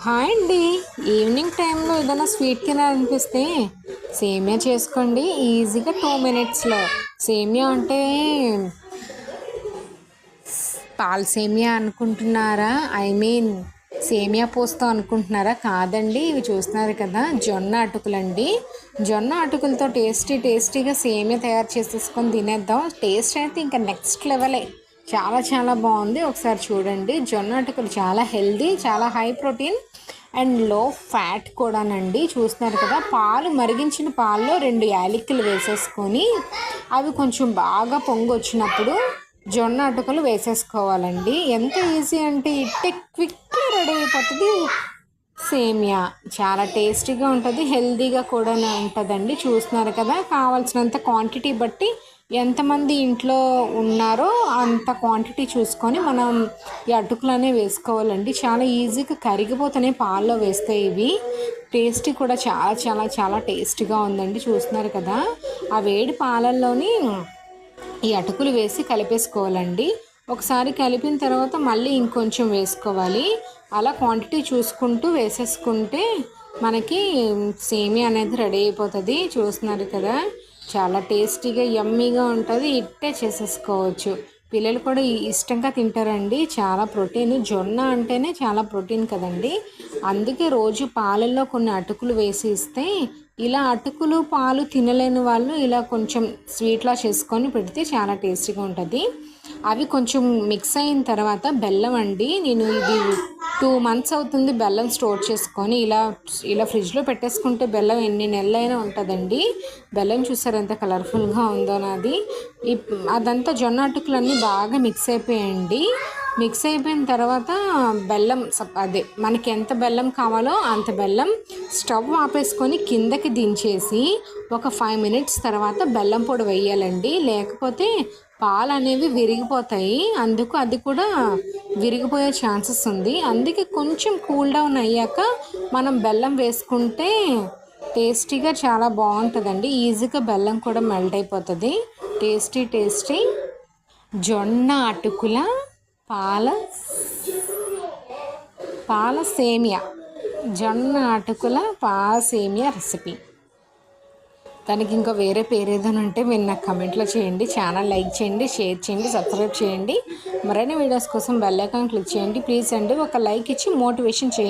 Hi అండి. Evening టైంలో ఏదైనా స్వీట్ తినాలనిపిస్తే సేమియా చేసుకోండి ఈజీగా టూ మినిట్స్లో. సేమియా అంటే పాల సేమియా అనుకుంటున్నారా? ఐ మీన్ సేమియా పోస్తాం అనుకుంటున్నారా? కాదండి ఇవి చూస్తున్నారు కదా జొన్న అటుకులండి. జొన్న అటుకులతో టేస్టీ టేస్టీగా సేమియా తయారు చేసేసుకొని తినేద్దాం. టేస్ట్ అయితే ఇంకా నెక్స్ట్ లెవెలే. చాలా చాలా బాగుంది. ఒకసారి చూడండి. జొన్న అటుకులు చాలా హెల్దీ చాలా హై ప్రోటీన్ అండ్లో ఫ్యాట్ కూడానండి. చూస్తున్నారు కదా పాలు మరిగించిన పాల్లో రెండు యాలిక్కలు వేసేసుకొని అవి కొంచెం బాగా పొంగి వచ్చినప్పుడు జొన్న అటుకులు వేసేసుకోవాలండి. ఎంత ఈజీ అంటే ఇట్టే క్విక్గా రెడీ అయిపోతుంది. సేమియా. చాలా టేస్టీగా ఉంటుంది హెల్దీగా కూడా ఉంటుందండి. చూస్తున్నారు కదా కావాల్సినంత క్వాంటిటీ బట్టి ఎంతమంది ఇంట్లో ఉన్నారో అంత క్వాంటిటీ చూసుకొని మనం ఈ అటుకులనే వేసుకోవాలండి. చాలా ఈజీగా కరిగిపోతున్నాయి పాల్లో వేస్తే ఇవి. టేస్టీ కూడా చాలా చాలా చాలా టేస్టీగా ఉందండి. చూస్తున్నారు కదా ఆ వేడి పాలల్లోని ఈ అటుకులు వేసి కలిపేసుకోవాలండి. ఒకసారి కలిపిన తర్వాత మళ్ళీ ఇంకొంచెం వేసుకోవాలి. అలా క్వాంటిటీ చూసుకుంటూ వేసేసుకుంటే మనకి సేమియా అనేది రెడీ అయిపోతుంది. చూస్తున్నారు కదా? చాలా టేస్టీగా యమ్మీగా ఉంటుంది. ఇట్టే చేసేసుకోవచ్చు. పిల్లలు కూడా ఇష్టంగా తింటారండి. చాలా ప్రోటీన్. జొన్న అంటేనే చాలా ప్రోటీన్ కదండి. అందుకే రోజు పాలల్లో కొన్ని అటుకులు వేసి ఇస్తే ఇలా అటుకులు పాలు తినలేని వాళ్ళు ఇలా కొంచెం స్వీట్లా చేసుకొని పెడితే చాలా టేస్టీగా ఉంటుంది. అవి కొంచెం మిక్స్ అయిన తర్వాత బెల్లం అండి. నేను ఇది టూ మంత్స్ అవుతుంది బెల్లం స్టోర్ చేసుకొని. ఇలా ఇలా ఫ్రిడ్జ్లో పెట్టేసుకుంటే బెల్లం ఎన్ని నెలలైనా ఉంటుందండి. బెల్లం చూసారు ఎంత కలర్ఫుల్గా ఉందో నాది అదంతా జొన్న అటుకులన్నీ బాగా మిక్స్ అయిపోయాయండి. మిక్స్ అయిపోయిన తర్వాత బెల్లం అదే మనకి ఎంత బెల్లం కావాలో అంత బెల్లం స్టవ్ ఆపేసుకొని కిందకి దించేసి ఒక ఫైవ్ మినిట్స్ తర్వాత బెల్లం పొడి వేయాలండి. లేకపోతే పాలు అనేవి విరిగిపోతాయి. అందుకు అది కూడా విరిగిపోయే ఛాన్సెస్ ఉంది. అందుకే కొంచెం కూల్ డౌన్ అయ్యాక మనం బెల్లం వేసుకుంటే టేస్టీగా చాలా బాగుంటుందండి. ఈజీగా బెల్లం కూడా మెల్ట్ అయిపోతుంది. టేస్టీ టేస్టీ జొన్న అటుకుల పాల పాల సేమియా జొన్న అటుకుల పాల సేమియా రెసిపీ దానికి ఇంకా వేరే పేరు ఏదైనా ఉంటే మీరు నాకు కమెంట్లో చేయండి ఛానల్ లైక్ చేయండి షేర్ చేయండి సబ్స్క్రైబ్ చేయండి. మరిన్ని వీడియోస్ కోసం బెల్ ఐకాన్ క్లిక్ చేయండి. ప్లీజ్ అండి ఒక లైక్ ఇచ్చి మోటివేషన్ చేయండి.